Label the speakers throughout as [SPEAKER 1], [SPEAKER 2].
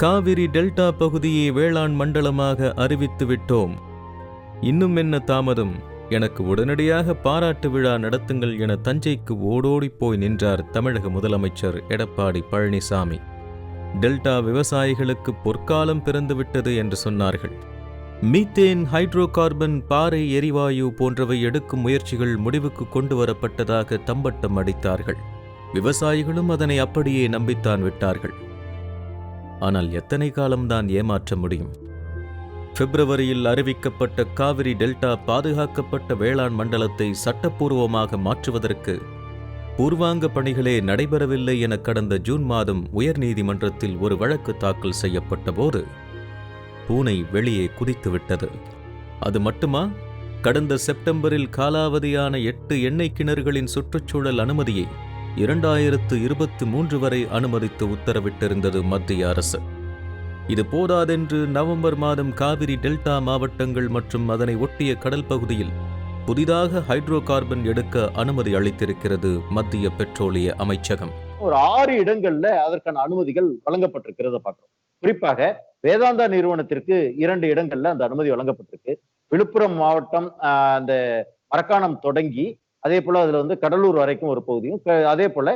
[SPEAKER 1] Kaveri delta பகுதியை வேளாண் மண்டலமாக அறிவித்து விட்டோம். இன்னும் என்ன தாமதம்? எனக்கு உடனடியாக பாராட்டு விழா நடத்துங்கள் என தஞ்சைக்கு ஓடோடிப் போய் நின்றார் தமிழக முதலமைச்சர் எடப்பாடி பழனிசாமி. டெல்டா விவசாயிகளுக்கு பொற்காலம் பிறந்துவிட்டது என்று சொன்னார்கள். மீத்தேன் ஹைட்ரோ கார்பன் பாறை எரிவாயு போன்றவை எடுக்கும் முயற்சிகள் முடிவுக்கு கொண்டு வரப்பட்டதாக தம்பட்டம் அடித்தார்கள். விவசாயிகளும் அதனை அப்படியே நம்பித்தான் விட்டார்கள். ஆனால் எத்தனை காலம்தான் ஏமாற்ற முடியும்? பிப்ரவரியில் அறிவிக்கப்பட்ட காவிரி டெல்டா பாதுகாக்கப்பட்ட வேளாண் மண்டலத்தை சட்டப்பூர்வமாக மாற்றுவதற்கு பூர்வாங்க பணிகளே நடைபெறவில்லை என கடந்த ஜூன் மாதம் உயர்நீதிமன்றத்தில் ஒரு வழக்கு தாக்கல் செய்யப்பட்ட போது பூனை வெளியே குதித்துவிட்டது. அது மட்டுமா? கடந்த செப்டம்பரில் காலாவதியான எட்டு எண்ணெய் கிணறுகளின் சுற்றுச்சூழல் அனுமதியை இரண்டாயிரத்து இருபத்தி மூன்று வரை அனுமதித்து உத்தரவிட்டிருந்தது மத்திய அரசு. இது போதாதென்று நவம்பர் மாதம் காவிரி டெல்டா மாவட்டங்கள் மற்றும் அதனை ஒட்டிய கடல் பகுதியில் புதிதாக ஹைட்ரோ கார்பன் எடுக்க அனுமதி அளித்திருக்கிறது மத்திய பெட்ரோலிய அமைச்சகம்.
[SPEAKER 2] ஒரு ஆறு இடங்கள்ல அதற்கான அனுமதிகள் வழங்கப்பட்டிருக்கிறத பார்க்கிறோம். குறிப்பாக வேதாந்தா நிறுவனத்திற்கு இரண்டு இடங்கள்ல அந்த அனுமதி வழங்கப்பட்டிருக்கு. விழுப்புரம் மாவட்டம் ஆஹ், அந்த மரக்காணம் தொடங்கி அதே போல அதுல வந்து கடலூர் வரைக்கும் ஒரு பகுதியும் அதே போல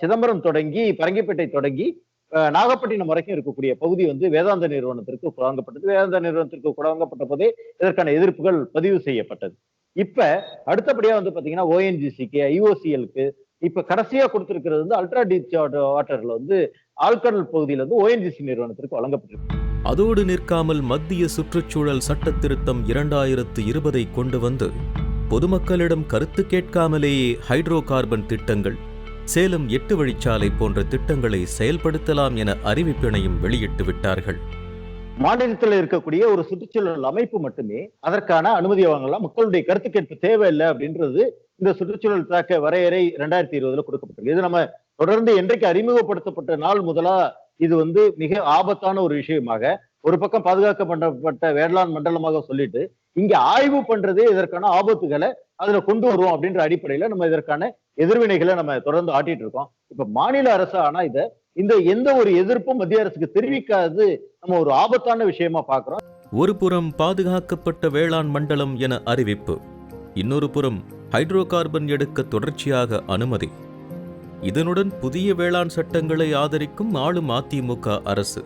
[SPEAKER 2] சிதம்பரம் தொடங்கி பரங்கிப்பேட்டை தொடங்கி நாகப்பட்டினம் வரைக்கும் இருக்கக்கூடிய பகுதி வந்து வேதாந்த நிறுவனத்திற்கு வழங்கப்பட்டது வேதாந்த நிறுவனத்திற்கு வழங்கப்பட்ட போதே இதற்கான எதிர்ப்புகள் பதிவு செய்யப்பட்டது. இப்ப அடுத்தபடியா வந்து பாத்தீங்கன்னா ஓஎன்ஜிசிக்கு ஐஓசிஎலுக்கு இப்ப கடைசியா கொடுத்திருக்கிறது வந்து அல்ட்ரா டீப் வாட்டர்ல வந்து ஆழ்கடல் பகுதியில வந்து ஓஎன்ஜிசி நிறுவனத்திற்கு வழங்கப்பட்டிருக்கு.
[SPEAKER 1] அதோடு நிற்காமல் மத்திய சுற்றுச்சூழல் சட்ட திருத்தம் இரண்டாயிரத்து இருபதை கொண்டு வந்து பொதுமக்களிடம் கருத்து கேட்காமலேயே ஹைட்ரோ கார்பன் திட்டங்கள் சேலம் எட்டு வழிச்சாலை போன்ற திட்டங்களை செயல்படுத்தலாம் என அறிவிப்பினையும் வெளியிட்டு விட்டார்கள்.
[SPEAKER 2] மாநிலத்தில் இருக்கக்கூடிய ஒரு சுற்றுச்சூழல் அமைப்பு மட்டுமே அதற்கான அனுமதி வாங்கலாம். மக்களுடைய கருத்து கேட்பு தேவையில்லை அப்படின்றது இந்த சுற்றுச்சூழல் தாக்க வரையறை ரெண்டாயிரத்தி இருபதுல கொடுக்கப்பட்டிருக்கு. இது நம்ம தொடர்ந்து என்றைக்கு அறிமுகப்படுத்தப்பட்ட நாள் முதலா இது வந்து மிக ஆபத்தான ஒரு விஷயமாக ஒரு பக்கம் பாதுகாக்கப்பட்ட வேளாண் மண்டலமாக சொல்லிட்டு இங்க ஆய்வு பண்றதே இதற்கான ஆபத்துகளை அதுல கொண்டு வருவோம் அப்படின்ற அடிப்படையில நம்ம இதற்கான எதிர்வினைகளை நம்ம தொடர்ந்து ஆட்டிட்டு இருக்கோம். இப்ப மாநில அரசு ஆனா இத இந்த எந்த ஒரு எதிர்ப்பும் மத்திய அரசுக்கு தெரிவிக்காது. நம்ம ஒரு ஆபத்தான விஷயமா பாக்குறோம்.
[SPEAKER 1] ஒரு புறம் பாதுகாக்கப்பட்ட வேளாண் மண்டலம் என அறிவிப்பு. இன்னொரு புறம் ஹைட்ரோ கார்பன் எடுக்க தொடர்ச்சியாக அனுமதி. இதனுடன் புதிய வேளாண் சட்டங்களை ஆதரிக்கும் ஆளும் அதிமுக அரசு.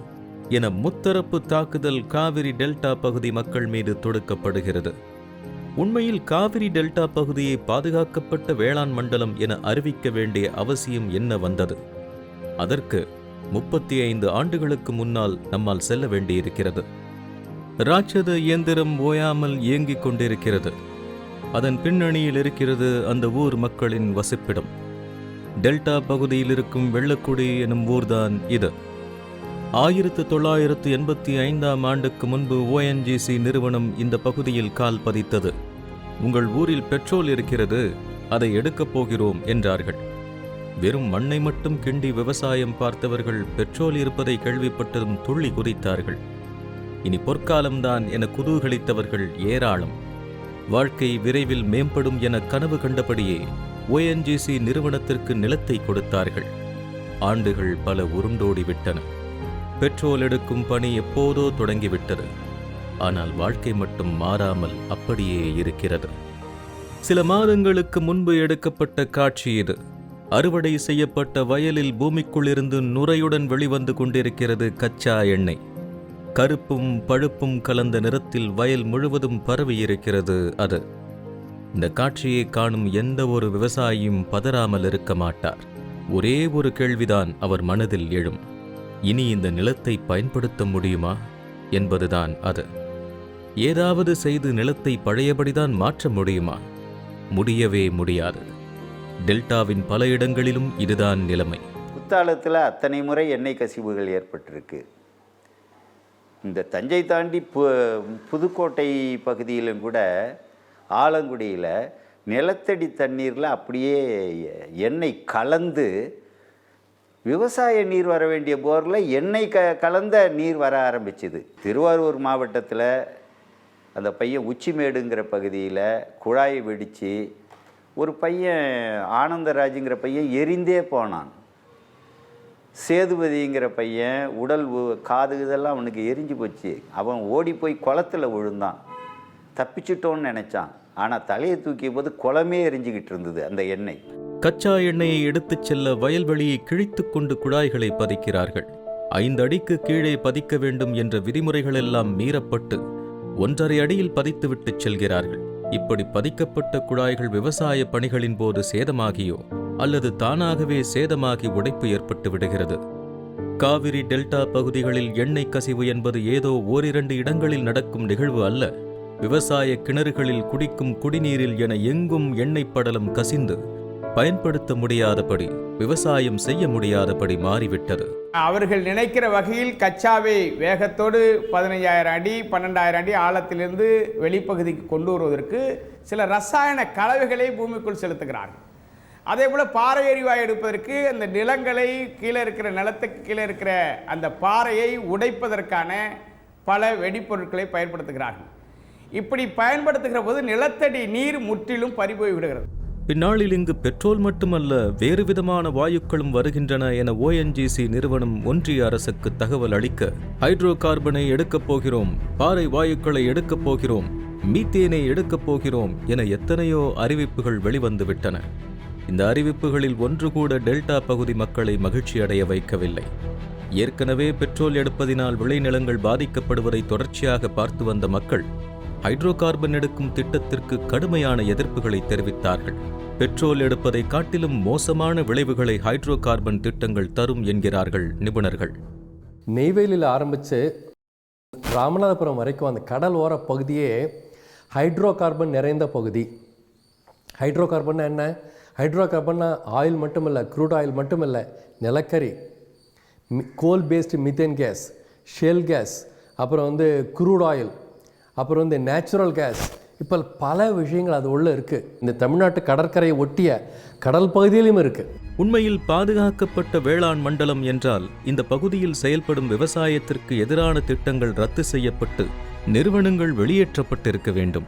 [SPEAKER 1] என முத்தரப்பு தாக்குதல் காவிரி டெல்டா பகுதி மக்கள் மீது தொடுக்கப்படுகிறது. உண்மையில் காவிரி டெல்டா பகுதியை பாதுகாக்கப்பட்ட வேளாண் மண்டலம் என அறிவிக்க வேண்டிய அவசியம் என்ன வந்தது? அதற்கு முப்பத்தி ஐந்து ஆண்டுகளுக்கு முன்னால் நம்மால் செல்ல வேண்டியிருக்கிறது. ராட்சத இயந்திரம் ஓயாமல் இயங்கிக் கொண்டிருக்கிறது. அதன் பின்னணியில் இருக்கிறது அந்த ஊர் மக்களின் வசிப்பிடம். டெல்டா பகுதியில் இருக்கும் வெள்ளக்குடி எனும் ஊர்தான் இது. ஆயிரத்து தொள்ளாயிரத்து எண்பத்தி ஐந்தாம் ஆண்டுக்கு முன்பு ஓஎன்ஜிசி நிறுவனம் இந்த பகுதியில் கால் பதித்தது. உங்கள் ஊரில் பெட்ரோல் இருக்கிறது அதை எடுக்கப் போகிறோம் என்றார்கள். வெறும் மண்ணை மட்டும் கிண்டி விவசாயம் பார்த்தவர்கள் பெட்ரோல் இருப்பதை கேள்விப்பட்டதும் துள்ளி குதித்தார்கள். இனி பொற்காலம்தான் என குதூகலித்தவர்கள் ஏராளம். வாழ்க்கை விரைவில் மேம்படும் என கனவு கண்டபடியே ஓஎன்ஜிசி நிறுவனத்திற்கு நிலத்தை கொடுத்தார்கள். ஆண்டுகள் பல உருண்டோடிவிட்டன. பெட்ரோல் எடுக்கும் பணி எப்போதோ தொடங்கிவிட்டது. ஆனால் வாழ்க்கை மட்டும் மாறாமல் அப்படியே இருக்கிறது. சில மாதங்களுக்கு முன்பு எடுக்கப்பட்ட காட்சி இது. அறுவடை செய்யப்பட்ட வயலில் பூமிக்குள்ளிருந்து நுரையுடன் வெளிவந்து கொண்டிருக்கிறது கச்சா எண்ணெய். கருப்பும் பழுப்பும் கலந்த நிறத்தில் வயல் முழுவதும் பரவியிருக்கிறது அது. இந்த காட்சியை காணும் எந்த ஒரு விவசாயியும் பதறாமல் இருக்க மாட்டார். ஒரே ஒரு கேள்விதான் அவர் மனதில் எழும். இனி இந்த நிலத்தை பயன்படுத்த முடியுமா? என்பதுதான் அது. ஏதாவது செய்து நிலத்தை பழையபடிதான் மாற்ற முடியுமா? முடியவே முடியாது. டெல்டாவின் பல இடங்களிலும் இதுதான் நிலைமை.
[SPEAKER 3] குத்தாலத்தில் அத்தனை முறை எண்ணெய் கசிவுகள் ஏற்பட்டிருக்கு. இந்த தஞ்சை தாண்டி பு புதுக்கோட்டை பகுதியிலும் கூட ஆலங்குடியில் நிலத்தடி தண்ணீரில் அப்படியே எண்ணெய் கலந்து விவசாய நீர் வர வேண்டிய போரில் எண்ணெய் க கலந்த நீர் வர ஆரம்பிச்சுது. திருவாரூர் மாவட்டத்தில் அந்த பையன் உச்சிமேடுங்கிற பகுதியில் குழாய் வெடித்து ஒரு பையன் ஆனந்தராஜுங்கிற பையன் எரிந்தே போனான். சேதுபதிங்கிற பையன் உடல் காது இதெல்லாம் அவனுக்கு எரிஞ்சு போச்சு. அவன் ஓடி போய் குளத்துல விழுந்தான். தப்பிச்சிட்டோன்னு நினச்சான். ஆனால் தலையை தூக்கிய போது குளமே எரிஞ்சுக்கிட்டு இருந்தது அந்த எண்ணெய்.
[SPEAKER 1] கச்சா எண்ணெயை எடுத்துச் செல்ல வயல்வெளியை கிழித்துக் கொண்டு குழாய்களை பதிக்கிறார்கள். ஐந்து அடிக்கு கீழே பதிக்க வேண்டும் என்ற விதிமுறைகளெல்லாம் மீறப்பட்டு ஒன்றரை அடியில் பதித்துவிட்டுச் செல்கிறார்கள். இப்படி பதிக்கப்பட்ட குழாய்கள் விவசாய பணிகளின் போது சேதமாகியோ அல்லது தானாகவே சேதமாகி உடைப்பு ஏற்பட்டு விடுகிறது. காவிரி டெல்டா பகுதிகளில் எண்ணெய் கசிவு என்பது ஏதோ ஓரிரண்டு இடங்களில் நடக்கும் நிகழ்வு அல்ல. விவசாய கிணறுகளில் குடிக்கும் குடிநீரில் என எங்கும் எண்ணெய் படலம் கசிந்து பயன்படுத்த முடியாதபடி விவசாயம் செய்ய முடியாதபடி மாறிவிட்டது.
[SPEAKER 4] அவர்கள் நினைக்கிற வகையில் கச்சாவை வேகத்தோடு பதினைஞ்சாயிரம் அடி பன்னெண்டாயிரம் அடி ஆழத்திலிருந்து வெளிப்பகுதிக்கு கொண்டு வருவதற்கு சில ரசாயன கலவைகளை பூமிக்குள் செலுத்துகிறார்கள். அதே போல் பாறை எரிவாயு எடுப்பதற்கு அந்த நிலங்களை கீழே இருக்கிற நிலத்துக்கு கீழே இருக்கிற அந்த பாறையை உடைப்பதற்கான பல வெடிப்பொருட்களை பயன்படுத்துகிறார்கள். இப்படி பயன்படுத்துகிற போது நிலத்தடி நீர் முற்றிலும் பறிபோய் விடுகிறது.
[SPEAKER 1] பின்னாளில் இங்கு பெட்ரோல் மட்டுமல்ல வேறு விதமான வாயுக்களும் வருகின்றன என ஓஎன்ஜிசி நிறுவனம் ஒன்றிய அரசுக்கு தகவல் அளிக்க ஹைட்ரோ கார்பனை எடுக்கப் போகிறோம் பாறை வாயுக்களை எடுக்கப் போகிறோம் மீத்தேனை எடுக்கப் போகிறோம் என எத்தனையோ அறிவிப்புகள் வெளிவந்துவிட்டன. இந்த அறிவிப்புகளில் ஒன்று கூட டெல்டா பகுதி மக்களை மகிழ்ச்சி அடைய வைக்கவில்லை. ஏற்கனவே பெட்ரோல் எடுப்பதினால் விளைநிலங்கள் பாதிக்கப்படுவதை தொடர்ச்சியாக பார்த்து வந்த மக்கள் ஹைட்ரோ கார்பன் எடுக்கும் திட்டத்திற்கு கடுமையான எதிர்ப்புகளை தெரிவித்தார்கள். பெட்ரோல் எடுப்பதை காட்டிலும் மோசமான விளைவுகளை ஹைட்ரோ கார்பன் திட்டங்கள் தரும் என்கிறார்கள் நிபுணர்கள்.
[SPEAKER 5] நெய்வேலியில் ஆரம்பித்து ராமநாதபுரம் வரைக்கும் அந்த கடல் ஓர பகுதியே ஹைட்ரோ கார்பன் நிறைந்த பகுதி. ஹைட்ரோ கார்பன்னா என்ன? ஹைட்ரோ கார்பன்னா ஆயில் மட்டும் இல்லை க்ரூட் ஆயில் மட்டும் இல்லை நிலக்கரி coal based methane gas shale gas அப்புறம் வந்து குரூட் ஆயில். அப்புறம் இந்த நேச்சுரல் கேஸ் இப்போ பல விஷயங்கள் அது உள்ளே இருக்குது இந்த தமிழ்நாட்டு கடற்கரையை ஒட்டிய கடல் பகுதியிலும் இருக்குது
[SPEAKER 1] உண்மையில் பாதுகாக்கப்பட்ட வேளாண் மண்டலம் என்றால் இந்த பகுதியில் செயல்படும் விவசாயத்திற்கு எதிரான திட்டங்கள் ரத்து செய்யப்பட்டு நிறுவனங்கள் வெளியேற்றப்பட்டிருக்க வேண்டும்.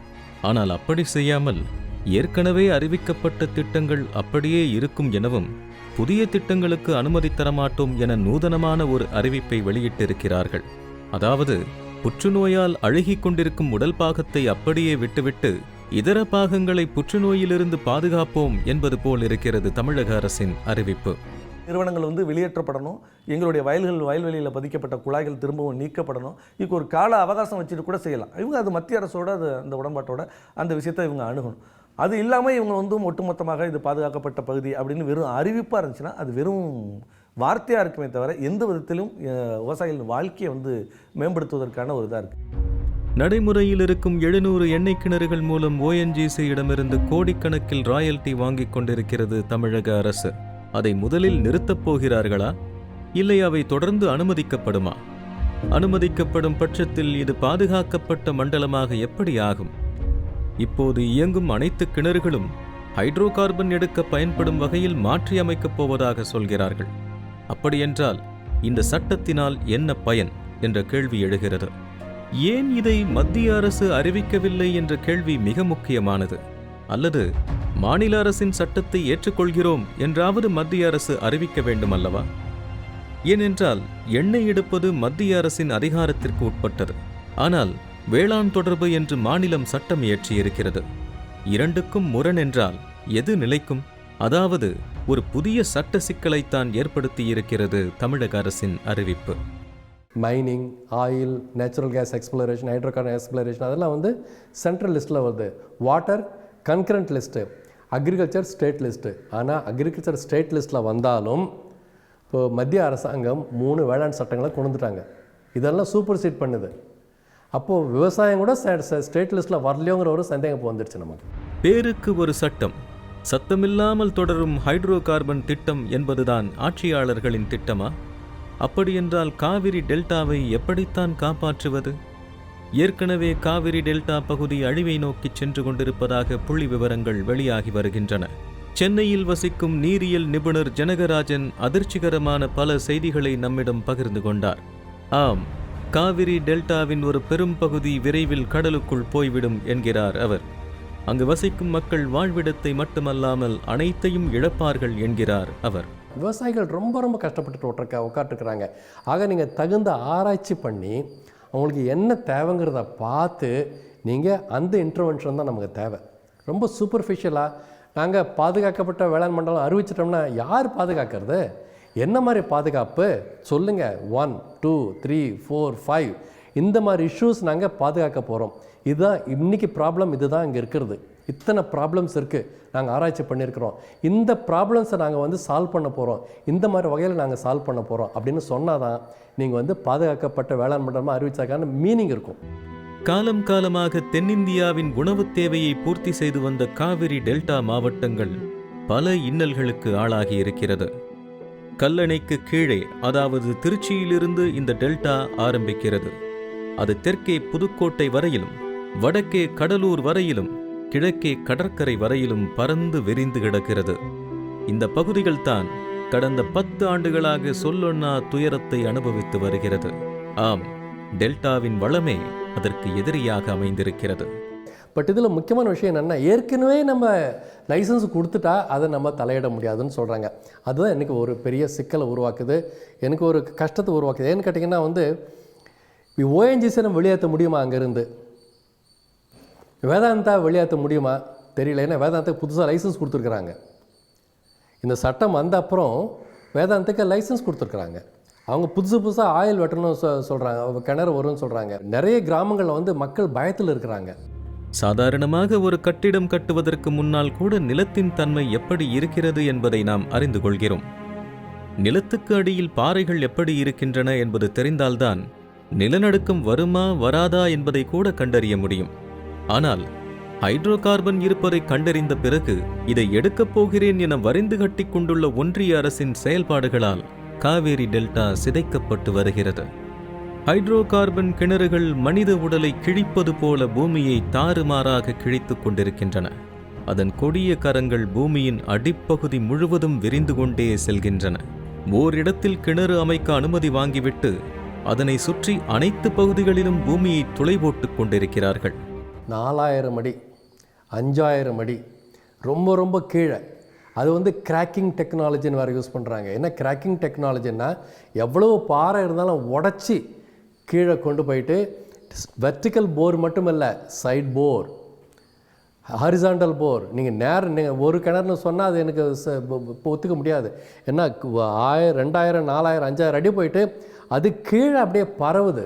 [SPEAKER 1] ஆனால் அப்படி செய்யாமல் ஏற்கனவே அறிவிக்கப்பட்ட திட்டங்கள் அப்படியே இருக்கும் எனவும் புதிய திட்டங்களுக்கு அனுமதி தரமாட்டோம் என நூதனமான ஒரு அறிவிப்பை வெளியிட்டிருக்கிறார்கள். அதாவது புற்றுநோயால் அழுகிக் கொண்டிருக்கும் உடல் பாகத்தை அப்படியே விட்டுவிட்டு இதர பாகங்களை புற்றுநோயிலிருந்து பாதுகாப்போம் என்பது போல் இருக்கிறது தமிழக அரசின் அறிவிப்பு.
[SPEAKER 6] நிறுவனங்கள் வந்து வெளியேற்றப்படணும். எங்களுடைய வயல்கள் வயல்வெளியில் பதிக்கப்பட்ட குழாய்கள் திரும்பவும் நீக்கப்படணும். இதுக்கு ஒரு கால அவகாசம் வச்சுட்டு கூட செய்யலாம். இவங்க அது மத்திய அரசோட அது அந்த உடன்பாட்டோட அந்த விஷயத்தை இவங்க அணுகணும். அது இல்லாமல் இவங்க வந்து ஒட்டுமொத்தமாக இது பாதுகாக்கப்பட்ட பகுதி அப்படின்னு வெறும் அறிவிப்பாக இருந்துச்சுன்னா அது வெறும் வார்த்தையாக இருக்குமே தவிர எந்த விதத்திலும் விவசாயிகளின் வாழ்க்கையை வந்து மேம்படுத்துவதற்கான ஒரு இதாக இருக்குது
[SPEAKER 1] நடைமுறையில் இருக்கும் எழுநூறு எண்ணெய் கிணறுகள் மூலம் ஓஎன்ஜிசி இடமிருந்து கோடிக்கணக்கில் ராயல்டி வாங்கிக் கொண்டிருக்கிறது தமிழக அரசு. அதை முதலில் நிறுத்தப் போகிறார்களா? இல்லை அவை தொடர்ந்து அனுமதிக்கப்படுமா? அனுமதிக்கப்படும் பட்சத்தில் இது பாதுகாக்கப்பட்ட மண்டலமாக எப்படி ஆகும்? இப்போது இயங்கும் அனைத்து கிணறுகளும் ஹைட்ரோ கார்பன் எடுக்க பயன்படும் வகையில் மாற்றியமைக்கப் போவதாக சொல்கிறார்கள். அப்படியென்றால் இந்த சட்டத்தினால் என்ன பயன்? என்ற கேள்வி எழுகிறது. ஏன் இதை மத்திய அரசு அறிவிக்கவில்லை? என்ற கேள்வி மிக முக்கியமானது. அல்லது மாநில அரசின் சட்டத்தை ஏற்றுக்கொள்கிறோம் என்றாவது மத்திய அரசு அறிவிக்க வேண்டும் அல்லவா ஏனென்றால் எண்ணெய் எடுப்பது மத்திய அரசின் அதிகாரத்திற்கு உட்பட்டது. ஆனால் வேளாண் தொடர்பு என்று மாநிலம் சட்டம் இயற்றியிருக்கிறது. இரண்டுக்கும் முரண் என்றால் எது நிலைக்கும்? அதாவது ஒரு புதிய சட்ட சிக்கலைத்தான் ஏற்படுத்தியிருக்கிறது தமிழக அரசின் அறிவிப்பு.
[SPEAKER 5] Mining oil natural gas exploration hydrocarbon exploration அதெல்லாம் வந்து சென்ட்ரல் லிஸ்ட்டில் வருது. Water concurrent list agriculture state list ஆனால் அக்ரிகல்ச்சர் ஸ்டேட் லிஸ்ட்டில் வந்தாலும் இப்போ மத்திய அரசாங்கம் மூணு வேளாண் சட்டங்களை கொண்டு வந்துட்டாங்க. இதெல்லாம் சூப்பர் சீட் பண்ணுது. அப்போது விவசாயம் கூட ஸ்டேட் லிஸ்ட்டில் வரலையோங்கிற ஒரு சந்தேகம் இப்போ வந்துருச்சு நமக்கு.
[SPEAKER 1] பேருக்கு ஒரு சட்டம் சத்தமில்லாமல் தொடரும் ஹைட்ரோ கார்பன் திட்டம் என்பதுதான் ஆட்சியாளர்களின் திட்டமா? அப்படியென்றால் காவிரி டெல்டாவை எப்படித்தான் காப்பாற்றுவது? ஏற்கனவே காவிரி டெல்டா பகுதி அழிவை நோக்கிச் சென்று கொண்டிருப்பதாக புள்ளி விவரங்கள் வெளியாகி வருகின்றன. சென்னையில் வசிக்கும் நீரியல் நிபுணர் ஜனகராஜன் அதிர்ச்சிகரமான பல செய்திகளை நம்மிடம் பகிர்ந்து கொண்டார். ஆம் காவிரி டெல்டாவின் ஒரு பெரும் பகுதி விரைவில் கடலுக்குள் போய்விடும் என்கிறார் அவர். அங்கு வசிக்கும் மக்கள் வாழ்விடத்தை மட்டுமல்லாமல் அனைத்தையும் இழப்பார்கள் என்கிறார் அவர்.
[SPEAKER 5] விவசாயிகள் ரொம்ப ரொம்ப கஷ்டப்பட்டு உட்ருக்க உட்காந்துருக்குறாங்க ஆக நீங்கள் தகுந்த ஆராய்ச்சி பண்ணி அவங்களுக்கு என்ன தேவைங்கிறத பார்த்து நீங்கள் அந்த இன்டர்வென்ஷன் தான் நமக்கு தேவை. ரொம்ப சூப்பர்ஃபிஷியலாக நாங்கள் பாதுகாக்கப்பட்ட வேளாண் மண்டலம் அறிவிச்சிட்டோம்னா யார் பாதுகாக்கிறது? என்ன மாதிரி பாதுகாப்பு? சொல்லுங்கள் one two three four five இந்த மாதிரி இஷ்யூஸ் நாங்கள் பாதுகாக்க போகிறோம் இதுதான் இன்றைக்கி ப்ராப்ளம் இதுதான் இங்கே இருக்கிறது. இத்தனை ப்ராப்ளம்ஸ் இருக்குது நாங்கள் ஆராய்ச்சி பண்ணியிருக்கிறோம். இந்த ப்ராப்ளம்ஸை நாங்கள் வந்து சால்வ் பண்ண போகிறோம் இந்த மாதிரி வகையில் நாங்கள் சால்வ் பண்ண போகிறோம் அப்படின்னு சொன்னால் தான் நீங்கள் வந்து பாதுகாக்கப்பட்ட வேளாண் மண்டலமாக அறிவிச்சாக்கான மீனிங் இருக்கும்.
[SPEAKER 1] காலம் காலமாக தென்னிந்தியாவின் உணவுத் தேவையை பூர்த்தி செய்து வந்த காவிரி டெல்டா மாவட்டங்கள் பல இன்னல்களுக்கு ஆளாகி இருக்கிறது. கல்லணைக்கு கீழே அதாவது திருச்சியிலிருந்து இந்த டெல்டா ஆரம்பிக்கிறது. அது தெற்கே புதுக்கோட்டை வரையிலும் வடக்கே கடலூர் வரையிலும் கிழக்கே கடற்கரை வரையிலும் பறந்து விரிந்து கிடக்கிறது. இந்த பகுதிகள்தான் கடந்த பத்து ஆண்டுகளாக சொல்லொன்னா துயரத்தை அனுபவித்து வருகிறது. ஆம் டெல்டாவின் வளமே அதற்கு எதிரியாக அமைந்திருக்கிறது.
[SPEAKER 5] பட் இதில் முக்கியமான விஷயம் என்னென்னா ஏற்கனவே நம்ம லைசன்ஸ் கொடுத்துட்டா அதை நம்ம தலையிட முடியாதுன்னு சொல்கிறாங்க அதுதான் எனக்கு ஒரு பெரிய சிக்கலை உருவாக்குது. எனக்கு ஒரு கஷ்டத்தை உருவாக்குது. ஏன்னு கேட்டிங்கன்னா வந்து ஓஎன்ஜிசி நம்ம வெளியேற்ற முடியுமா அங்கேருந்து? வேதாந்தா வெளியாற்ற முடியுமா? தெரியல. ஏன்னா வேதாந்தாக்கு புதுசாக லைசன்ஸ் கொடுத்துருக்குறாங்க. இந்த சட்டம் வந்த அப்புறம் வேதாந்துக்கு லைசன்ஸ் கொடுத்துருக்குறாங்க. அவங்க புதுசு புதுசாக ஆயில் வெட்டணும்னு சொ சொல்கிறாங்க கிணறு வரும்னு சொல்கிறாங்க நிறைய கிராமங்களில் வந்து மக்கள் பயத்தில் இருக்கிறாங்க.
[SPEAKER 1] சாதாரணமாக ஒரு கட்டிடம் கட்டுவதற்கு முன்னால் கூட நிலத்தின் தன்மை எப்படி இருக்கிறது என்பதை நாம் அறிந்து கொள்கிறோம். நிலத்துக்கு அடியில் பாறைகள் எப்படி இருக்கின்றன என்பது தெரிந்தால்தான் நிலநடுக்கம் வருமா வராதா என்பதை கூட கண்டறிய முடியும். ஆனால் ஹைட்ரோ கார்பன் இருப்பதை கண்டறிந்த பிறகு இதை எடுக்கப் போகிறேன் என வரிந்து கட்டி கொண்டுள்ள ஒன்றிய அரசின் செயல்பாடுகளால் காவேரி டெல்டா சிதைக்கப்பட்டு வருகிறது. ஹைட்ரோ கார்பன் கிணறுகள் மனித உடலை கிழிப்பது போல பூமியை தாறுமாறாக கிழித்துக் கொண்டிருக்கின்றன. அதன் கொடிய கரங்கள் பூமியின் அடிப்பகுதி முழுவதும் விரிந்து கொண்டே செல்கின்றன. ஓரிடத்தில் கிணறு அமைக்க அனுமதி வாங்கிவிட்டு அதனை சுற்றி அனைத்து பகுதிகளிலும் பூமியை துளை போட்டுக் கொண்டிருக்கிறார்கள்.
[SPEAKER 5] நாலாயிரம் அடி அஞ்சாயிரம் அடி ரொம்ப ரொம்ப கீழே. அது வந்து கிராக்கிங் டெக்னாலஜின்னு வேறு யூஸ் பண்ணுறாங்க என்ன கிராக்கிங் டெக்னாலஜின்னா எவ்வளோ பாறை இருந்தாலும் உடச்சி கீழே கொண்டு போயிட்டு வெர்டிக்கல் போர் மட்டும் இல்லை சைட் போர் ஹாரிசாண்டல் போர் நீங்கள் நேர நீங்கள் ஒரு கிணறுன்னு சொன்னால் அது எனக்கு ச- ஒத்துக்க முடியாது. ஏன்னா ஆயிரம் ரெண்டாயிரம் நாலாயிரம் அஞ்சாயிரம் அடி போயிட்டு அது கீழே அப்படியே பரவுது.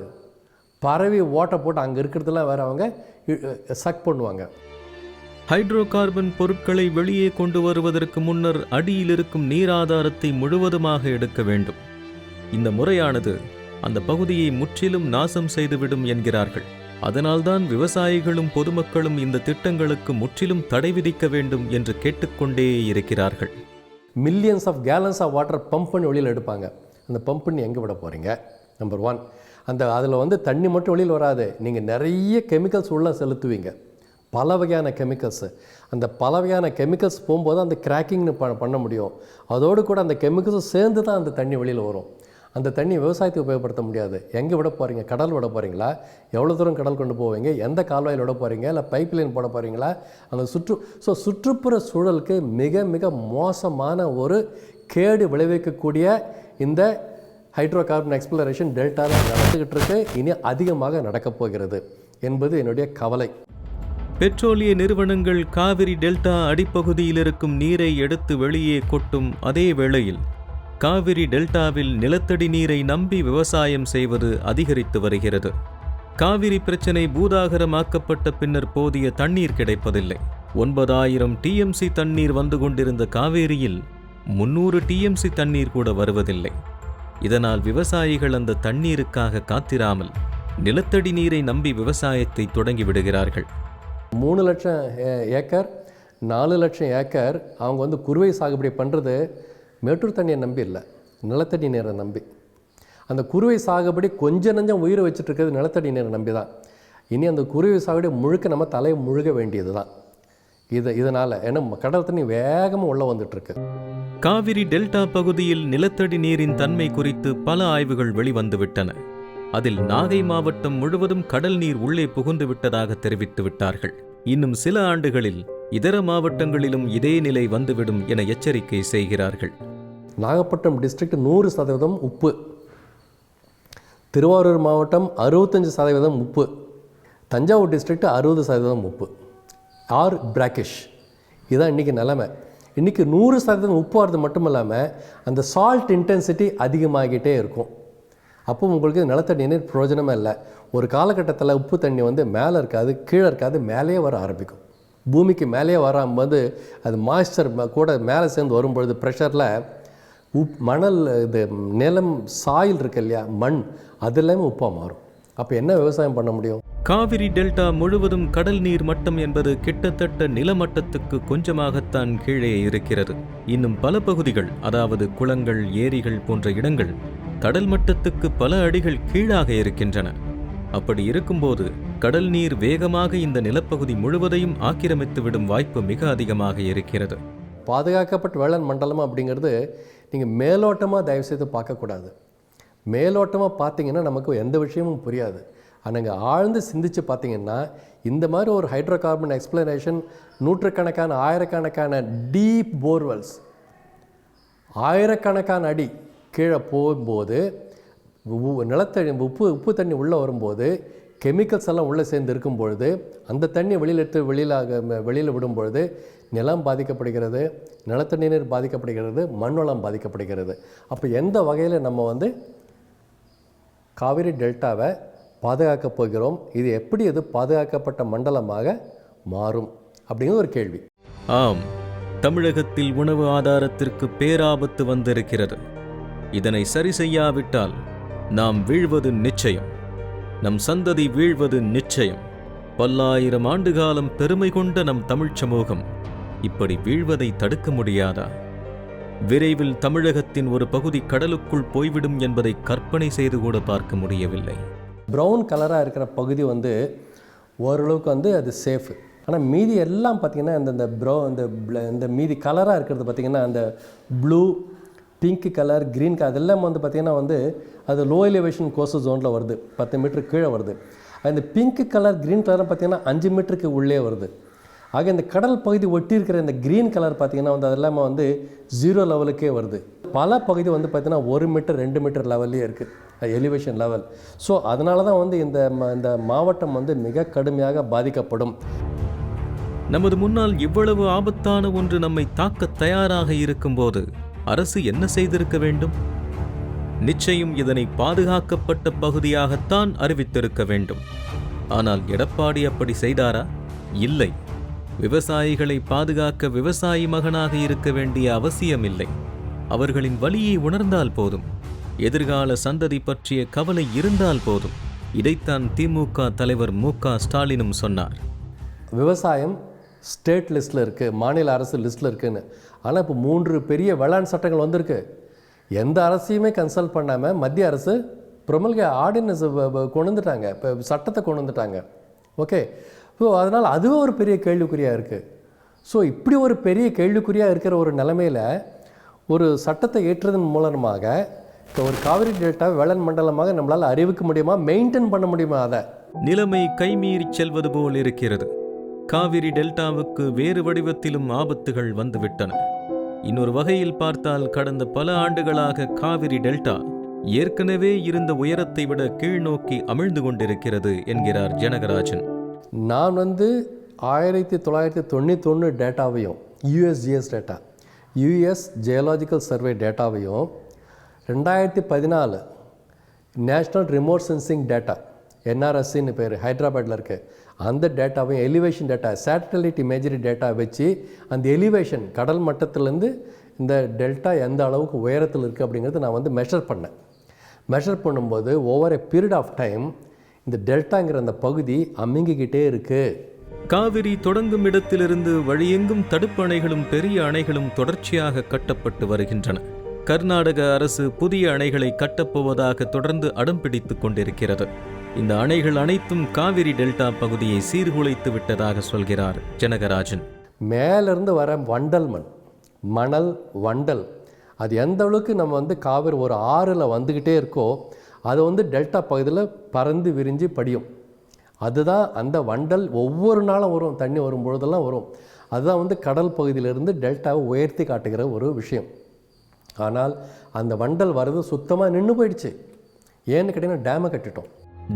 [SPEAKER 5] பரவி ஓட்டை போட்டு அங்கே இருக்கிறதெல்லாம் வேறு அவங்க சக் பண்ணுவாங்க.
[SPEAKER 1] ஹைட்ரோ கார்பன் பொருட்களை வெளியே கொண்டு வருவதற்கு முன்னர் அடியில் இருக்கும் நீர் ஆதாரத்தை முழுவதுமாக எடுக்க வேண்டும். இந்த முறையானது அந்த பகுதியை முற்றிலும் நாசம் செய்துவிடும் என்கிறார்கள். அதனால்தான் விவசாயிகளும் பொதுமக்களும் இந்த திட்டங்களுக்கு முற்றிலும் தடை விதிக்க வேண்டும் என்று கேட்டுக்கொண்டே இருக்கிறார்கள்.
[SPEAKER 5] Millions of gallons of water pump பண்ணி வெளியில் எடுப்பாங்க. அந்த பம்ப் பண்ணி எங்கே விட போகிறீங்க நம்பர் ஒன் அந்த அதில் வந்து தண்ணி மட்டும் வெளியில் வராது. நீங்கள் நிறைய கெமிக்கல்ஸ் உள்ளே செலுத்துவீங்க. பல வகையான கெமிக்கல்ஸு அந்த பல வகையான கெமிக்கல்ஸ் போகும்போது அந்த கிராக்கிங்னு ப பண்ண முடியும். அதோடு கூட அந்த கெமிக்கல்ஸும் சேர்ந்து தான் அந்த தண்ணி வெளியில் வரும். அந்த தண்ணி விவசாயத்துக்கு உபயோகப்படுத்த முடியாது. எங்கே விட போகிறீங்க கடல் விட போகிறீங்களா எவ்வளோ தூரம் கடல் கொண்டு போவீங்க? எந்த கால்வாயில் விட போகிறீங்க இல்லை பைப் லைன் போட போகிறீங்களா அந்த சுற்று ஸோ சுற்றுப்புற சூழலுக்கு மிக மிக மோசமான ஒரு கேடு விளைவிக்கக்கூடிய இந்த ஹைட்ரோ கார்பன் எக்ஸ்ப்ளரேஷன் டெல்டாவில் நடந்துக்கிட்டு இருக்கு இனி அதிகமாக நடக்கப் போகிறது என்பது என்னுடைய கவலை.
[SPEAKER 1] பெட்ரோலிய நிறுவனங்கள் காவிரி டெல்டா அடிப்பகுதியில் இருக்கும் நீரை எடுத்து வெளியே கொட்டும் அதே வேளையில் காவிரி டெல்டாவில் நிலத்தடி நீரை நம்பி விவசாயம் செய்வது அதிகரித்து வருகிறது. காவிரி பிரச்சினை பூதாகரமாக்கப்பட்ட பின்னர் போதிய தண்ணீர் கிடைப்பதில்லை. ஒன்பதாயிரம் டிஎம்சி தண்ணீர் வந்து கொண்டிருந்த காவேரியில் முன்னூறு டிஎம்சி தண்ணீர் கூட வருவதில்லை. இதனால் விவசாயிகள் அந்த தண்ணீருக்காக காத்திராமல் நிலத்தடி நீரை நம்பி விவசாயத்தை தொடங்கி விடுகிறார்கள்.
[SPEAKER 5] மூணு லட்சம் ஏ- ஏக்கர் நாலு லட்சம் ஏக்கர் அவங்க வந்து குறுவை சாகுபடி பண்ணுறது மேட்டூர் தண்ணியை நம்பி இல்லை நிலத்தடி நீரை நம்பி. அந்த குறுவை சாகுபடி கொஞ்சம் நஞ்சம் உயிரை வச்சுட்டு இருக்கிறது நிலத்தடி நீரை நம்பி தான் இனி அந்த குறுவை சாகுபடி முழுக்க நம்ம தலையை முழுக வேண்டியது தான் இது இதனால் ஏன்னா கடல் தண்ணி வேகமாக உள்ளே வந்துட்டுருக்கு.
[SPEAKER 1] காவிரி டெல்டா பகுதியில் நிலத்தடி நீரின் தன்மை குறித்து பல ஆய்வுகள் வெளிவந்துவிட்டன. அதில் நாகை மாவட்டம் முழுவதும் கடல் நீர் உள்ளே புகுந்து விட்டதாக தெரிவித்து விட்டார்கள். இன்னும் சில ஆண்டுகளில் இதர மாவட்டங்களிலும் இதே நிலை வந்துவிடும் என எச்சரிக்கை செய்கிறார்கள்.
[SPEAKER 5] நாகப்பட்டினம் டிஸ்ட்ரிக்ட் நூறு சதவீதம் உப்பு. திருவாரூர் மாவட்டம் அறுபத்தஞ்சு சதவீதம் உப்பு. தஞ்சாவூர் டிஸ்ட்ரிக்ட் அறுபது சதவீதம் உப்பு. ஆர் பிராக்கிஷ் இதுதான் இன்றைக்கி நிலமை. இன்றைக்கி நூறு சதவீதம் உப்பு வரது மட்டும் இல்லாமல் அந்த சால்ட் இன்டென்சிட்டி அதிகமாகிட்டே இருக்கும். அப்போ உங்களுக்கு நிலத்தடி நீர் பிரயோஜனமே இல்லை. ஒரு காலகட்டத்தில் உப்பு தண்ணி வந்து மேலே இருக்காது கீழே இருக்காது மேலேயே வர ஆரம்பிக்கும். பூமிக்கு மேலேயே வரும்போது அது மாய்ஸ்டர் கூட மேலே சேர்ந்து வரும்பொழுது ப்ரெஷரில் உப் மணல் இது நிலம் சாயில் இருக்கு இல்லையா மண் அது எல்லாமே உப்பாக மாறும். அப்போ என்ன விவசாயம் பண்ண முடியும்?
[SPEAKER 1] காவிரி டெல்டா முழுவதும் கடல் நீர் மட்டம் என்பது கிட்டத்தட்ட நிலமட்டத்துக்கு கொஞ்சமாகத்தான் கீழே இருக்கிறது. இன்னும் பல பகுதிகள் அதாவது குளங்கள் ஏரிகள் போன்ற இடங்கள் கடல் மட்டத்துக்கு பல அடிகள் கீழாக இருக்கின்றன. அப்படி இருக்கும்போது கடல் நீர் வேகமாக இந்த நிலப்பகுதி முழுவதையும் ஆக்கிரமித்துவிடும் வாய்ப்பு மிக அதிகமாக இருக்கிறது.
[SPEAKER 5] பாதுகாக்கப்பட்ட வேளாண் மண்டலம் அப்படிங்கிறது நீங்கள் மேலோட்டமாக தயவுசெய்து பார்க்கக்கூடாது. மேலோட்டமாக பார்த்தீங்கன்னா நமக்கு எந்த விஷயமும் புரியாது. ஆனால் ஆழ்ந்து சிந்திச்சு பார்த்தீங்கன்னா இந்த மாதிரி ஒரு ஹைட்ரோ கார்பன் எக்ஸ்பிளனேஷன் நூற்றுக்கணக்கான ஆயிரக்கணக்கான டீப் போர்வெல்ஸ் ஆயிரக்கணக்கான அடி கீழே போகும்போது நிலத்தடி உப்பு உப்பு தண்ணி உள்ளே வரும்போது கெமிக்கல்ஸ் எல்லாம் உள்ளே சேர்ந்து இருக்கும் பொழுது அந்த தண்ணி வெளியில் எடுத்து வெளியில் வெளியில் விடும் பொழுது நிலம் பாதிக்கப்படுகிறது நிலத்தடி நீர் பாதிக்கப்படுகிறது மண் வளம் பாதிக்கப்படுகிறது. அப்போ எந்த வகையில் நம்ம வந்து காவிரி டெல்டாவை பாதுகாக்கப் போகிறோம். இது எப்படி அது பாதுகாக்கப்பட்ட மண்டலமாக மாறும்? அப்படிங்கிற ஒரு கேள்வி.
[SPEAKER 1] ஆம். தமிழகத்தில் உணவு ஆதாரத்திற்கு பேராபத்து வந்திருக்கிறது. இதனை சரி செய்யாவிட்டால் நாம் வீழ்வது நிச்சயம். நம் சந்ததி வீழ்வது நிச்சயம். பல்லாயிரம் ஆண்டு காலம் பெருமை கொண்ட நம் தமிழ்ச் சமூகம் இப்படி வீழ்வதை தடுக்க முடியாதா? விரைவில் தமிழகத்தின் ஒரு பகுதி கடலுக்குள் போய்விடும் என்பதை கற்பனை செய்து கூட பார்க்க முடியவில்லை.
[SPEAKER 5] ப்ரௌன் கலராக இருக்கிற பகுதி வந்து ஓரளவுக்கு வந்து அது சேஃபு ஆனால் மீதி எல்லாம் பார்த்திங்கன்னா இந்த இந்த ப்ரௌ இந்த இந்த மீதி கலராக இருக்கிறது பார்த்திங்கன்னா அந்த blue pink colour green colour அதெல்லாம் வந்து பார்த்திங்கன்னா வந்து அது லோ எலிவேஷன் கோஸ்டல் ஜோனில் வருது. பத்து மீட்டருக்கு கீழே வருது. அந்த பிங்க் கலர் க்ரீன் கலர் பார்த்திங்கன்னா அஞ்சு மீட்டருக்கு உள்ளே வருது. ஆக இந்த கடல் பகுதி ஒட்டி இருக்கிற இந்த க்ரீன் கலர் பார்த்திங்கன்னா வந்து அதெல்லாமே வந்து ஜீரோ லெவலுக்கே வருது. பல பகுதி வந்து பார்த்திங்கன்னா ஒரு மீட்டர் ரெண்டு மீட்டர் லெவல்லே இருக்குது எலிவேஷன் லெவல் ஸோ அதனால தான் வந்து இந்த ம- இந்த மாவட்டம் வந்து மிக கடுமையாக பாதிக்கப்படும்.
[SPEAKER 1] நமது முன்னால் இவ்வளவு ஆபத்தான ஒன்று நம்மை தாக்க தயாராக இருக்கும்போது அரசு என்ன செய்திருக்க வேண்டும்? நிச்சயம் இதனை பாதுகாக்கப்பட்ட பகுதியாகத்தான் அறிவித்திருக்க வேண்டும். ஆனால் எடப்பாடி அப்படி செய்தாரா? இல்லை. விவசாயிகளை பாதுகாக்க விவசாயி மகனாக இருக்க வேண்டிய அவசியமில்லை. அவர்களின் வலியை உணர்ந்தால் போதும். எதிர்கால சந்ததி பற்றிய கவலை இருந்தால் போதும். இதைத்தான் திமுக தலைவர் மு க ஸ்டாலினும் சொன்னார்.
[SPEAKER 5] விவசாயம் ஸ்டேட் லிஸ்ட்டில் இருக்குது மாநில அரசு லிஸ்ட்டில் இருக்குதுன்னு ஆனால் இப்போ மூன்று பெரிய வேளாண் சட்டங்கள் வந்திருக்கு. எந்த அரசையுமே கன்சல்ட் பண்ணாமல் மத்திய அரசு பிரமல்க ஆர்டினன்ஸ் கொண்டு வந்துட்டாங்க. இப்போ சட்டத்தை கொண்டு வந்துட்டாங்க. ஓகே ஸோ அதனால் அதுவே ஒரு பெரிய கேள்விக்குறியாக இருக்குது ஸோ இப்படி ஒரு பெரிய கேள்விக்குறியாக இருக்கிற ஒரு நிலமையில ஒரு சட்டத்தை ஏற்றதன் மூலமாக இப்போ ஒரு காவிரி டெல்டா வேளாண் மண்டலமாக நம்மளால் அறிவிக்க முடியுமா? மெயின்டைன் பண்ண முடியுமா அதை?
[SPEAKER 1] நிலைமை கைமீறிச் செல்வது போல் இருக்கிறது. காவிரி டெல்டாவுக்கு வேறு வடிவத்திலும் ஆபத்துகள் வந்துவிட்டன. இன்னொரு வகையில் பார்த்தால் கடந்த பல ஆண்டுகளாக காவிரி டெல்டா ஏற்கனவே இருந்த உயரத்தை விட கீழ்நோக்கி அமிழ்ந்து கொண்டிருக்கிறது என்கிறார் ஜனகராஜன்.
[SPEAKER 5] நான் வந்து ஆயிரத்தி தொள்ளாயிரத்தி தொண்ணூத்தொன்று டேட்டாவையும் USGS data US geological survey டேட்டாவையும் ரெண்டாயிரத்தி பதினாலு நேஷ்னல் ரிமோட் சென்சிங் டேட்டா என்ஆர்எஸ்சின்னு பேர் ஹைதராபாத்தில் இருக்குது அந்த டேட்டாவையும் elevation data satellite imagery data வச்சு அந்த எலிவேஷன் கடல் மட்டத்திலேருந்து இந்த டெல்டா எந்த அளவுக்கு உயரத்தில் இருக்குது அப்படிங்கிறத நான் வந்து மெஷர் பண்ணேன். மெஷர் பண்ணும்போது over a period of time இந்த டெல்டாங்கிற அந்த பகுதி அமுங்கிக்கிட்டே இருக்குது
[SPEAKER 1] காவிரி தொடங்கும் இடத்திலிருந்து வழியெங்கும் தடுப்பணைகளும் பெரிய அணைகளும் தொடர்ச்சியாக கட்டப்பட்டு வருகின்றன. கர்நாடக அரசு புதிய அணைகளை கட்டப்போவதாக தொடர்ந்து அடம் பிடித்துக் கொண்டிருக்கிறது. இந்த அணைகள் அனைத்தும் காவிரி டெல்டா பகுதியை சீர்குலைத்து விட்டதாக சொல்கிறார் ஜனகராஜன்.
[SPEAKER 5] மேலிருந்து வர வண்டல் மண் மணல் வண்டல் அது எந்த அளவுக்கு நம்ம வந்து காவிரி ஒரு ஆறில் வந்துக்கிட்டே இருக்கோ அது வந்து டெல்டா பகுதியில் பறந்து விரிஞ்சு படியும். அதுதான் அந்த வண்டல் ஒவ்வொரு நாளும் வரும் தண்ணி வரும் பொழுதெல்லாம் வரும். அதுதான் வந்து கடல் பகுதியிலிருந்து டெல்டாவை உயர்த்தி காட்டுகிற ஒரு விஷயம். ஆனால் அந்த வண்டல் வர்றது சுத்தமாக நின்று போயிடுச்சு. ஏன்னு கேட்டிங்கன்னா டேமை கட்டிட்டோம்.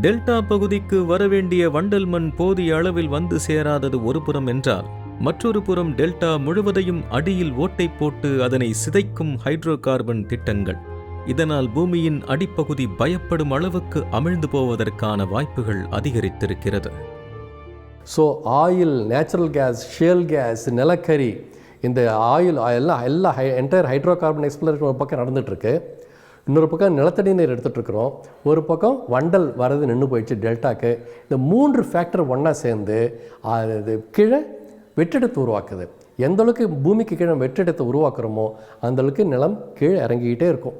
[SPEAKER 1] டெல்டா பகுதிக்கு வரவேண்டிய வண்டல் மண் போதிய அளவில் வந்து சேராதது ஒரு புறம் என்றால் மற்றொரு புறம் டெல்டா முழுவதையும் அடியில் ஓட்டை போட்டு அதனை சிதைக்கும் ஹைட்ரோ கார்பன் திட்டங்கள். இதனால் பூமியின் அடிப்பகுதி பயப்படும் அளவுக்கு அமிழ்ந்து போவதற்கான வாய்ப்புகள் அதிகரித்திருக்கிறது.
[SPEAKER 5] So oil natural gas shale gas நிலக்கரி இந்த ஆயில் எல்லாம் எல்லா high entire hydro carbon exploration ஒரு பக்கம் நடந்துகிட்ருக்கு இன்னொரு பக்கம் நிலத்தடி நீர் எடுத்துகிட்ருக்குறோம் ஒரு பக்கம் வண்டல் வரது நின்று போயிடுச்சு டெல்டாக்கு. இந்த மூன்று ஃபேக்டர் ஒன்றா சேர்ந்து அது கீழே வெற்றிடத்தை உருவாக்குது. எந்த அளவுக்கு பூமிக்கு கீழே வெற்றிடத்தை உருவாக்குறோமோ அந்தளவுக்கு நிலம் கீழே இறங்கிக்கிட்டே இருக்கும்.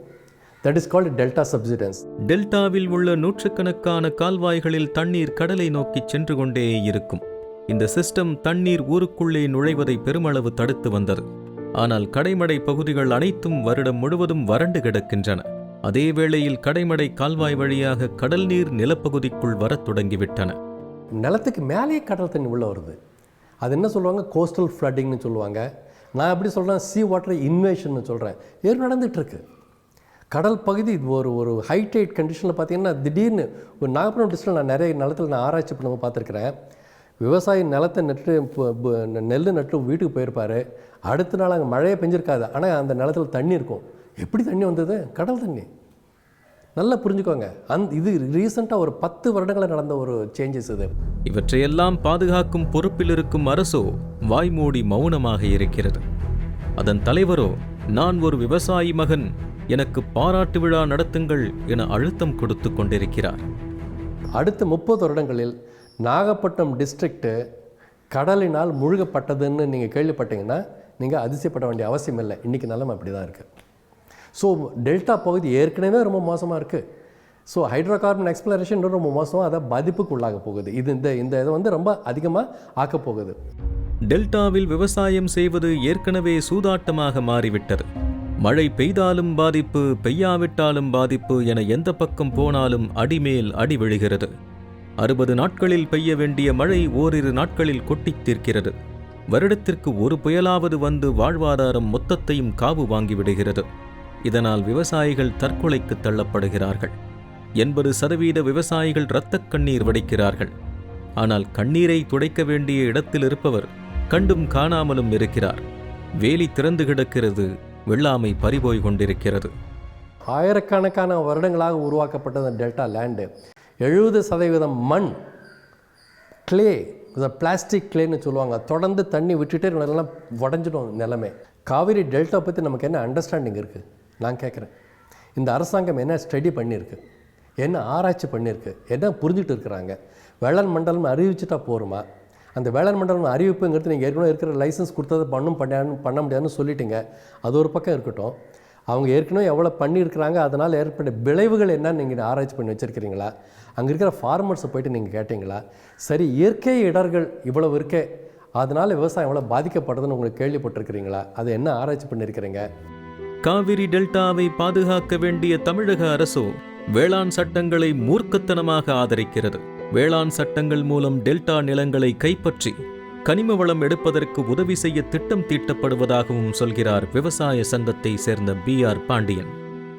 [SPEAKER 5] That is called delta subsidence
[SPEAKER 1] டெல்டாவில் உள்ள நூற்றுக்கணக்கான கால்வாய்களில் தண்ணீர் கடலை நோக்கி சென்று கொண்டே இருக்கும். இந்த சிஸ்டம் தண்ணீர் ஊருக்குள்ளே நுழைவதை பெருமளவு தடுத்து வந்தது. ஆனால் கடைமடை பகுதிகள் அனைத்தும் வருடம் முழுவதும் வறண்டு கிடக்கின்றன. அதே வேளையில் கடைமடை கால்வாய் வழியாக கடல் நீர் நிலப்பகுதிக்குள் வரத் தொடங்கிவிட்டன.
[SPEAKER 5] நிலத்துக்கு மேலேயே கடல் தண்ணி உள்ளே வருது. அது என்ன சொல்லுவாங்க? கோஸ்டல் ஃப்ளட்டிங்னு சொல்லுவாங்க. நான் எப்படி சொல்கிறேன் சி வாட்டர் இன்வேஷன் சொல்கிறேன் ஏறு நடந்துகிட்ருக்கு கடல் பகுதி இது ஒரு ஒரு ஹைடைட் கண்டிஷனில் பார்த்தீங்கன்னா திடீர்னு ஒரு நாகப்பட்டினம் டிஸ்ட்ரிக்ட் நான் நிறைய நிலத்தில் நான் ஆராய்ச்சி பண்ணுவோம் பார்த்துருக்குறேன். விவசாயி நிலத்தை நட்டு நெல் நட்டு வீட்டுக்கு போயிருப்பார். அடுத்த நாள் அங்கே மழையே பெஞ்சிருக்காது. ஆனால் அந்த நிலத்தில் தண்ணி இருக்கும். எப்படி தண்ணி வந்தது? கடல் தண்ணி. நல்லா புரிஞ்சுக்கோங்க. அந் இது ரீசெண்டாக ஒரு பத்து வருடங்களில் நடந்த ஒரு சேஞ்சஸ் இது.
[SPEAKER 1] இவற்றையெல்லாம் பாதுகாக்கும் பொறுப்பில் இருக்கும் அரசோ வாய்மூடி மௌனமாக இருக்கிறது. அதன் தலைவரோ நான் ஒரு விவசாயி மகன் எனக்கு பாராட்டு விழா நடத்துங்கள் என அழுத்தம் கொடுத்து கொண்டிருக்கிறார்.
[SPEAKER 5] அடுத்த முப்பது வருடங்களில் நாகப்பட்டினம் டிஸ்ட்ரிக்ட்டு கடலினால் முழுகப்பட்டதுன்னு நீங்கள் கேள்விப்பட்டீங்கன்னா நீங்கள் அதிசயப்பட வேண்டிய அவசியம் இல்லை. இன்றைக்கி நிலைமை அப்படி தான் இருக்குது ஸோ டெல்டா பகுதி ஏற்கனவே ரொம்ப மோசமாக இருக்குது ஸோ ஹைட்ரோ கார்பன் எக்ஸ்ப்ளரேஷன் ரொம்ப மோசமாக அதை பாதிப்புக்கு உள்ளாக போகுது. இது இந்த இந்த இதை வந்து ரொம்ப அதிகமாக ஆக்கப் போகுது.
[SPEAKER 1] டெல்டாவில் விவசாயம் செய்வது ஏற்கனவே சூதாட்டமாக மாறிவிட்டது. மழை பெய்தாலும் பாதிப்பு பெய்யாவிட்டாலும் பாதிப்பு என எந்த பக்கம் போனாலும் அடிமேல் அடி விழுகிறது. அறுபது நாட்களில் பெய்ய வேண்டிய மழை ஓரிரு நாட்களில் கொட்டித் தீர்க்கிறது. வருடத்திற்கு ஒரு புயலாவது வந்து வாழ்வாதாரம் மொத்தத்தையும் காவு வாங்கிவிடுகிறது இதனால் விவசாயிகள் தற்கொலைக்கு தள்ளப்படுகிறார்கள். எண்பது சதவீத விவசாயிகள் இரத்தக் கண்ணீர் வடிக்கிறார்கள். ஆனால் கண்ணீரை துடைக்க வேண்டிய இடத்தில் இருப்பவர் கண்டும் காணாமலும் இருக்கிறார். வேலி திறந்து கிடக்கிறது வெள்ளாமை பறிபோய் கொண்டிருக்கிறது.
[SPEAKER 5] ஆயிரக்கணக்கான வருடங்களாக உருவாக்கப்பட்ட டெல்டா லேண்டு. எழுபது சதவீதம் மண் கிளே இந்த பிளாஸ்டிக் கிளேன்னு சொல்லுவாங்க. தொடர்ந்து தண்ணி விட்டுட்டே நிலம் உடஞ்சிடும் நிலமே. காவிரி டெல்டா பற்றி நமக்கு என்ன அண்டர்ஸ்டாண்டிங் இருக்குது நான் கேட்குறேன். இந்த அரசாங்கம் என்ன ஸ்டடி பண்ணியிருக்கு? என்ன ஆராய்ச்சி பண்ணியிருக்கு? என்ன புரிஞ்சுட்டு இருக்கிறாங்க? வேளாண் மண்டலம் அறிவிச்சுட்டா போருமா? அந்த வேளாண் மண்டலம் அறிவிப்புங்கிறது நீங்கள் ஏற்கனவே இருக்கிற லைசன்ஸ் கொடுத்தது பண்ணும் பண்ண பண்ண முடியாதுன்னு சொல்லிட்டீங்க. அது ஒரு பக்கம் இருக்கட்டும். அவங்க ஏற்கனவே எவ்வளோ பண்ணியிருக்கிறாங்க அதனால் ஏற்பட்ட விளைவுகள் என்னன்னு நீங்கள் ஆராய்ச்சி பண்ணி வச்சுருக்கிறீங்களா? அங்கே இருக்கிற ஃபார்மர்ஸை போயிட்டு நீங்கள் கேட்டிங்களா? சரி இயற்கை இடர்கள் இவ்வளவு இருக்கே அதனால் விவசாயம் எவ்வளோ பாதிக்கப்படுதுன்னு உங்களுக்கு கேள்விப்பட்டிருக்கிறீங்களா? அதை என்ன ஆராய்ச்சி பண்ணியிருக்கிறீங்க
[SPEAKER 1] காவிரி டெல்டாவை பாதுகாக்க வேண்டிய தமிழக அரசோ வேளாண் சட்டங்களை மூர்க்கத்தனமாக ஆதரிக்கிறது. வேளாண் சட்டங்கள் மூலம் டெல்டா நிலங்களை கைப்பற்றி கனிம வளம் எடுப்பதற்கு உதவி செய்ய திட்டம் தீட்டப்படுவதாகவும் சொல்கிறார் விவசாய சங்கத்தை சேர்ந்த பி ஆர் பாண்டியன்.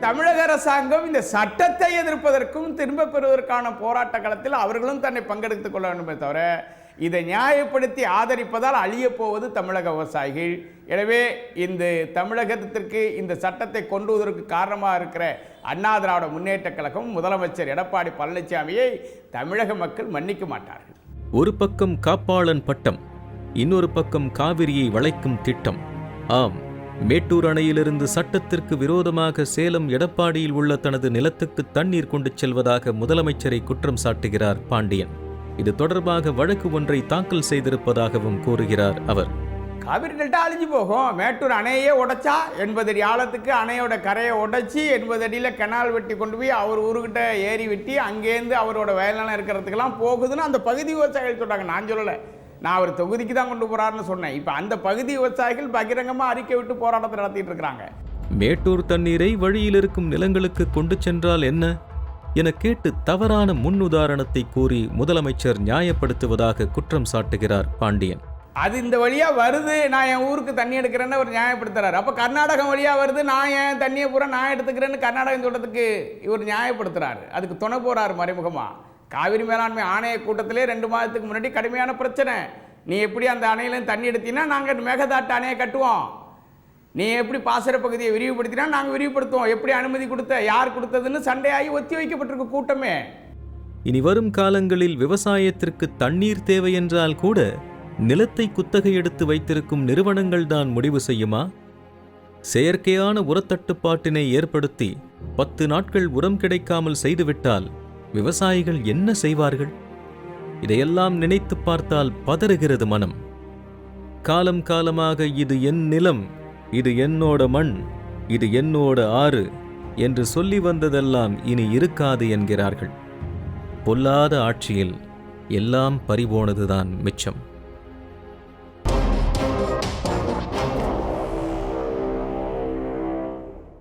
[SPEAKER 4] தமிழக அரசாங்கம் இந்த சட்டத்தை எதிர்ப்பதற்கும் திரும்ப பெறுவதற்கான போராட்ட களத்தில் அவர்களும் தன்னை பங்கெடுத்துக் கொள்ள வேண்டுமே தவிர இதை நியாயப்படுத்தி ஆதரிப்பதால் அழியப் போவது தமிழக விவசாயிகள். எனவே இந்த தமிழகத்திற்கு இந்த சட்டத்தை கொண்டு வருவதற்கு காரணமாக இருக்கிற அண்ணா திராவிட முன்னேற்றக் கழகம் முதலமைச்சர் எடப்பாடி பழனிசாமியை தமிழக மக்கள் மன்னிக்க மாட்டார்கள்.
[SPEAKER 1] ஒரு பக்கம் காப்பாளன் பட்டம் இன்னொரு பக்கம் காவிரியை வளைக்கும் திட்டம். ஆம் மேட்டூர் அணையிலிருந்து சட்டத்திற்கு விரோதமாக சேலம் எடப்பாடியில் உள்ள தனது நிலத்துக்கு தண்ணீர் கொண்டு செல்வதாக முதலமைச்சரை குற்றம் சாட்டுகிறார் பாண்டியன். இது தொடர்பாக வழக்கு ஒன்றை தாக்கல் செய்திருப்பதாகவும் கூறுகிறார் அவர்.
[SPEAKER 4] காவிரி டெல்டா அழிஞ்சு போகும். மேட்டூர் அணையே உடைச்சா எண்பது அடி ஆழத்துக்கு அணையோட கரையை உடைச்சி எண்பது அடியில் கெனால் வெட்டி கொண்டு போய் அவர் ஊருக்கிட்ட ஏரி வெட்டி அங்கேருந்து அவரோட வயல்நிலம் இருக்கிறதுக்கெல்லாம் போகுதுன்னு அந்த பகுதி விவசாயிகள் சொல்கிறாங்க நான் சொல்லலை. நான் அவர் தொகுதிக்கு தான் கொண்டு போகிறாருன்னு சொன்னேன். இப்போ அந்த பகுதி விவசாயிகள் பகிரங்கமாக அறிக்கை விட்டு போராட்டத்தை நடத்திட்டு இருக்கிறாங்க.
[SPEAKER 1] மேட்டூர் தண்ணீரை வழியில் இருக்கும் நிலங்களுக்கு கொண்டு சென்றால் என்ன? என கேட்டு தவறான முன்னுதாரணத்தை கூறி முதலமைச்சர் நியாயப்படுத்துவதாக குற்றம் சாட்டுகிறார் பாண்டியன்.
[SPEAKER 4] அது இந்த வழியாக வருது நான் என் ஊருக்கு தண்ணி எடுக்கிறேன்னு அவர் நியாயப்படுத்துறாரு. அப்போ கர்நாடகம் வழியாக வருது நான் என் தண்ணியை பூரா நான் எடுத்துக்கிறேன்னு கர்நாடகம் சொல்கிறதுக்கு இவர் நியாயப்படுத்துறாரு. அதுக்கு துணை போகிறார் மறைமுகமாக காவிரி மேலாண்மை ஆணைய கூட்டத்திலே ரெண்டு மாதத்துக்கு முன்னாடி கடுமையான பிரச்சனை. நீ எப்படி அந்த அணையிலேருந்து தண்ணி எடுத்தீங்கன்னா நாங்கள் மேகதாட்டு அணையை கட்டுவோம். நீ எப்படி பாசர பகுதியை விரிவுபடுத்தினா நாங்கள் விரிவுபடுத்துவோம். எப்படி அனுமதி கொடுத்த யார் கொடுத்ததுன்னு சண்டையாகி ஒத்தி வைக்கப்பட்டிருக்க கூட்டமே.
[SPEAKER 1] இனி வரும் காலங்களில் விவசாயத்திற்கு தண்ணீர் தேவை என்றால் கூட நிலத்தை குத்தகை எடுத்து வைத்திருக்கும் நிறுவனங்கள் தான் முடிவு செய்யுமா? செயற்கையான உரத்தட்டுப்பாட்டினை ஏற்படுத்தி பத்து நாட்கள் உரம் கிடைக்காமல் செய்துவிட்டால் விவசாயிகள் என்ன செய்வார்கள்? இதையெல்லாம் நினைத்து பார்த்தால் பதறுகிறது மனம். காலம் காலமாக இது என் நிலம் இது என்னோட மண் இது என்னோட ஆறு என்று சொல்லி வந்ததெல்லாம் இனி இருக்காது என்கிறார்கள். பொல்லாத ஆட்சியில் எல்லாம் பறிபோனதுதான் மிச்சம்.